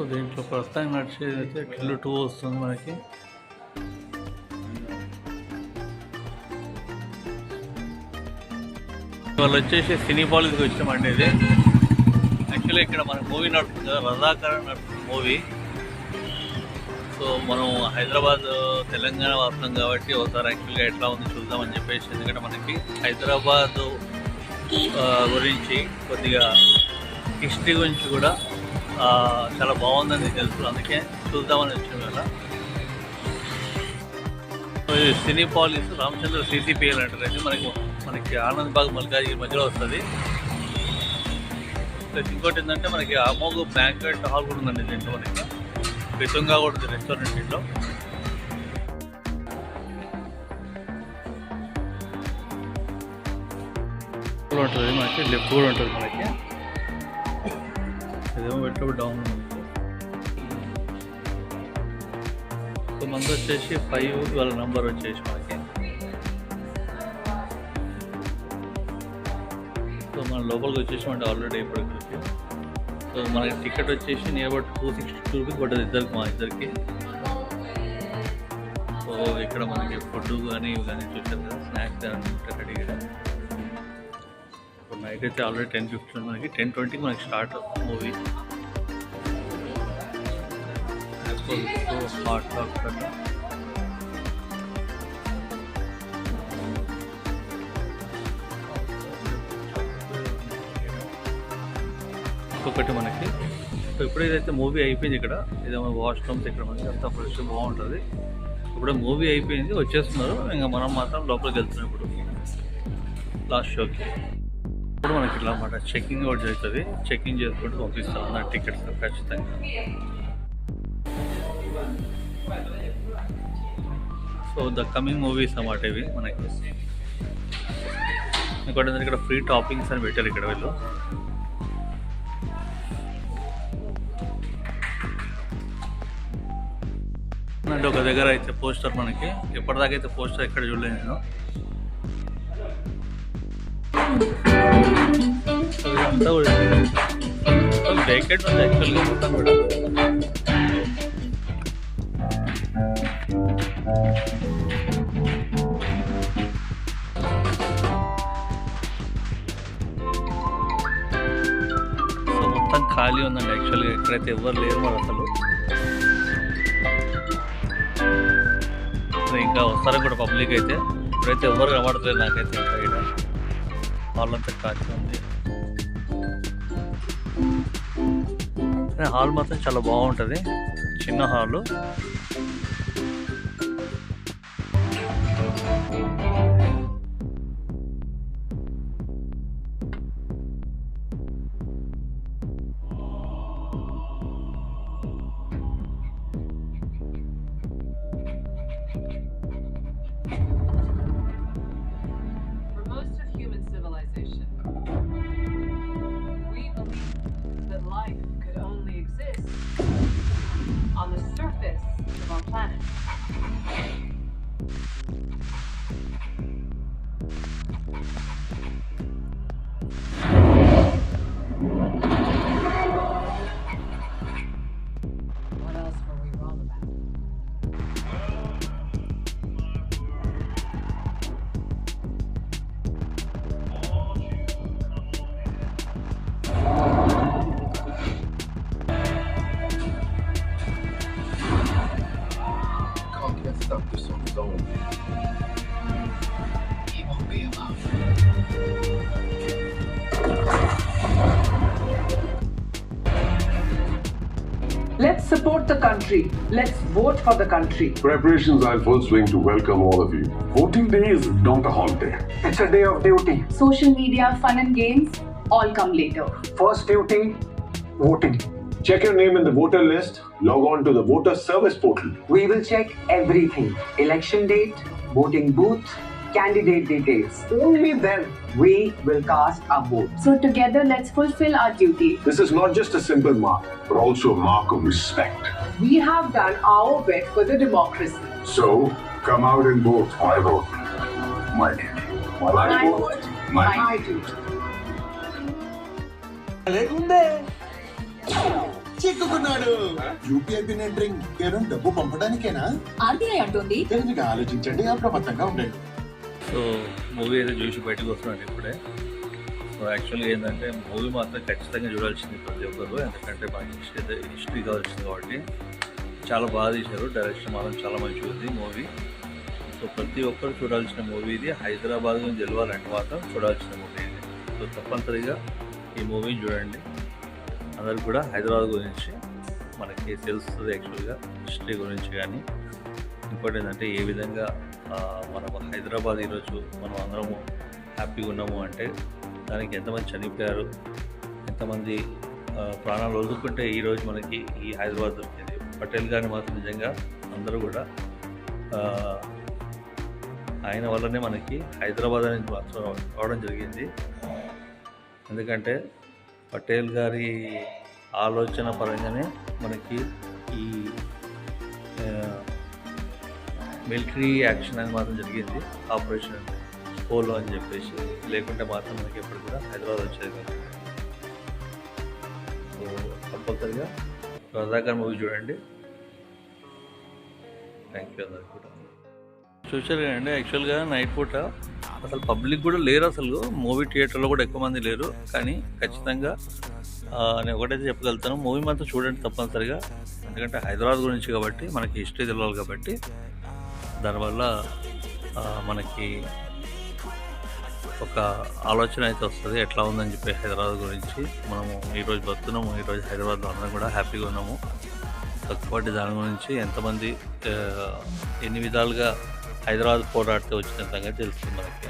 So దీంట్లో ప్రస్తుతానికి నడిచేది అయితే కిలో టూ వస్తుంది మనకి. వాళ్ళు వచ్చేసి సినీ పాలిస్కి వచ్చామండి ఇది. యాక్చువల్లీ ఇక్కడ మన మూవీ నడుస్తుంది కదా రజాకర్ నడుస్తుంది మూవీ. సో మనం హైదరాబాద్ తెలంగాణ వాస్తాం కాబట్టి ఒకసారి యాక్చువల్గా ఎట్లా ఉంది చూద్దామని చెప్పేసి ఎందుకంటే మనకి హైదరాబాద్ గురించి కొద్దిగా హిస్టరీ గురించి కూడా చాలా బాగుందని తెలుసు అందుకే చూద్దామని వచ్చిన కదా. సినీ పాలిస్ రామచంద్ర సిసిపిఎల్ అంటారు. అయితే మనకి మనకి ఆనంద్ బాగ్ మల్కాజ్గిరి మధ్యలో వస్తుంది. ప్లస్ ఇంకోటి ఏంటంటే మనకి అమోఘ బ్యాంకెట్ హాల్ కూడా ఉందండి దీంట్లో మనకి. విధంగా కూడా ఉంది రెస్టారెంట్ దీంట్లో. కూడా ఉంటుంది మనకి లెఫ్ట్ కూడా ఉంటుంది మనకి. ఇదేమో పెట్టినప్పుడు డౌన్ సో మంది వచ్చేసి ఫైవ్ వాళ్ళ నంబర్ వచ్చేసి మనకి. సో మన లోపలికి వచ్చేసామంటే ఆల్రెడీ ఇప్పుడు సో మనకి టికెట్ వచ్చేసి near about two sixty two rupees పడ్డది ఇద్దరికి మా ఇద్దరికి. సో ఇక్కడ మనకి ఫుడ్ కానీ ఇవి కానీ చూసారు కదా స్నాక్స్ కానీ రెడీగా ఇప్పుడు నైట్ అయితే ఆల్రెడీ టెన్ ఫిఫ్టీన్ మనకి. టెన్ ట్వంటీకి మనకి స్టార్ట్ మూవీ. హాట్ టాక్ ఇంకొకటి మనకి. సో ఇప్పుడు ఏదైతే మూవీ అయిపోయింది ఇక్కడ ఇదేమో వాష్రూమ్స్ ఇక్కడ మనకి అంతా ఫ్రెష్ బాగుంటుంది. ఇప్పుడు మూవీ అయిపోయింది వచ్చేస్తున్నారు. ఇంకా మనం మాత్రం లోపలికి వెళ్తున్నాం ఇప్పుడు. లాస్ట్ షోకి ఇప్పుడు మనకి ఇట్లా అన్నమాట చెకింగ్ కూడా జరుగుతుంది. చెకింగ్ చేసుకుంటూ పంపిస్తాం. నా టికెట్స్ ఖచ్చితంగా. సో ద కమింగ్ మూవీస్ అన్నమాట ఇవి మనకి. ఇంకోటి ఇక్కడ ఫ్రీ టాపింగ్స్ అని పెట్టారు ఇక్కడ వీళ్ళు. అంటే ఒక దగ్గర అయితే పోస్టర్ మనకి. ఎప్పటిదాకైతే అయితే పోస్టర్ ఎక్కడ చూడలేదు నేను. సో ఇదంతా కూడా వేకెట్ ఉంది యాక్చువల్గా మొత్తం కూడా సో మొత్తం ఖాళీ ఉందండి యాక్చువల్గా ఎక్కడైతే ఎవరు లేరు మరి అసలు. సో ఇంకా వస్తారు కూడా పబ్లిక్ అయితే ఇప్పుడైతే ఎవరు కనబడట్లేదు నాకైతే ఇంకా. ఇక్కడ హాల్ అంతా ఖాళీ ఉంది హాల్ మాత్రం చాలా బాగుంటుంది. చిన్న hall. Planet. This on his own. He won't be alone. Let's support the country. Let's vote for the country. Preparations are in full swing to welcome all of you. Voting day is not a holiday. It's a day of duty. social media, fun and games all come later. First duty, voting. Check your name in the voter list. Log on to the voter service portal. We will check everything election date, voting booth, candidate details. Only then we will cast our vote. So, together, let's fulfill our duty. This is not just a simple mark, but also a mark of respect. We have done our bit for the democracy. So, come out and vote. My vote. My duty. My, My vote. vote, My, My duty. చిక్కుకున్నాడు. UPI pin entering కేవలం డబ్బు పంపడానికేనా? RBI అంటుంది. తెలివిగా ఆలోచించండి అప్రమత్తంగా ఉండండి. So movie అయితే చూసి బయటకు వస్తున్నాడు ఇప్పుడే. సో యాక్చువల్గా ఏంటంటే మూవీ మాత్రం ఖచ్చితంగా చూడాల్సింది ప్రతి ఒక్కరు ఎందుకంటే మనకి హిస్టరీ హిస్టరీ కావాల్సింది కాబట్టి. చాలా బాగా తీశారు డైరెక్షన్ మాత్రం చాలా మంచిగా ఉంది మూవీ. సో ప్రతి ఒక్కరు చూడాల్సిన మూవీ ఇది. హైదరాబాద్ నుంచి గెలవాలంటే మాత్రం చూడాల్సిన మూవీ ఇది. సో తప్పనిసరిగా ఈ మూవీ చూడండి. అందరికి కూడా హైదరాబాద్ గురించి మనకి తెలుస్తుంది యాక్చువల్గా హిస్టరీ గురించి కానీ ఇంకోటి ఏంటంటే ఏ విధంగా మనం హైదరాబాద్ ఈరోజు మనం అందరము హ్యాపీగా ఉన్నాము అంటే దానికి ఎంతమంది చనిపోయారు ఎంతమంది ప్రాణాలు వదులుకుంటే ఈరోజు మనకి ఈ హైదరాబాద్ దొరికింది. పటేల్ గారిని మాత్రం నిజంగా అందరూ కూడా ఆయన వల్లనే మనకి హైదరాబాద్ అనేది మాత్రం రావడం జరిగింది. ఎందుకంటే పటేల్ గారి ఆలోచన పరంగానే మనకి ఈ మిలిటరీ యాక్షన్ అని మాత్రం జరిగింది. ఆపరేషన్ పోలో అని చెప్పేసి. లేకుంటే మాత్రం మనకి ఎప్పుడు కూడా హైదరాబాద్ వచ్చేది కాదు. సో కంపల్సరిగా రజాకర్ మూవీ చూడండి. థ్యాంక్ యూ అందరికి కూడా. చూసారు కదండి యాక్చువల్గా నైట్ పూట అసలు పబ్లిక్ కూడా లేరు అసలు. మూవీ థియేటర్లో కూడా ఎక్కువ మంది లేరు. కానీ ఖచ్చితంగా నేను ఒకటైతే చెప్పగలుగుతాను. మూవీ మాత్రం చూడండి తప్పనిసరిగా. ఎందుకంటే హైదరాబాద్ గురించి కాబట్టి మనకి హిస్టరీ తెలవాలి కాబట్టి. దానివల్ల మనకి ఒక ఆలోచన అయితే వస్తుంది. ఎట్లా ఉందని చెప్పి హైదరాబాద్ గురించి. మనము ఈరోజు బతున్నాము. ఈరోజు హైదరాబాద్లో అందరం కూడా హ్యాపీగా ఉన్నాము. కాబట్టి దాని గురించి ఎంతమంది ఎన్ని విధాలుగా హైదరాబాద్ పోరాడితే వచ్చిన సంగతి తెలుస్తుంది మనకి.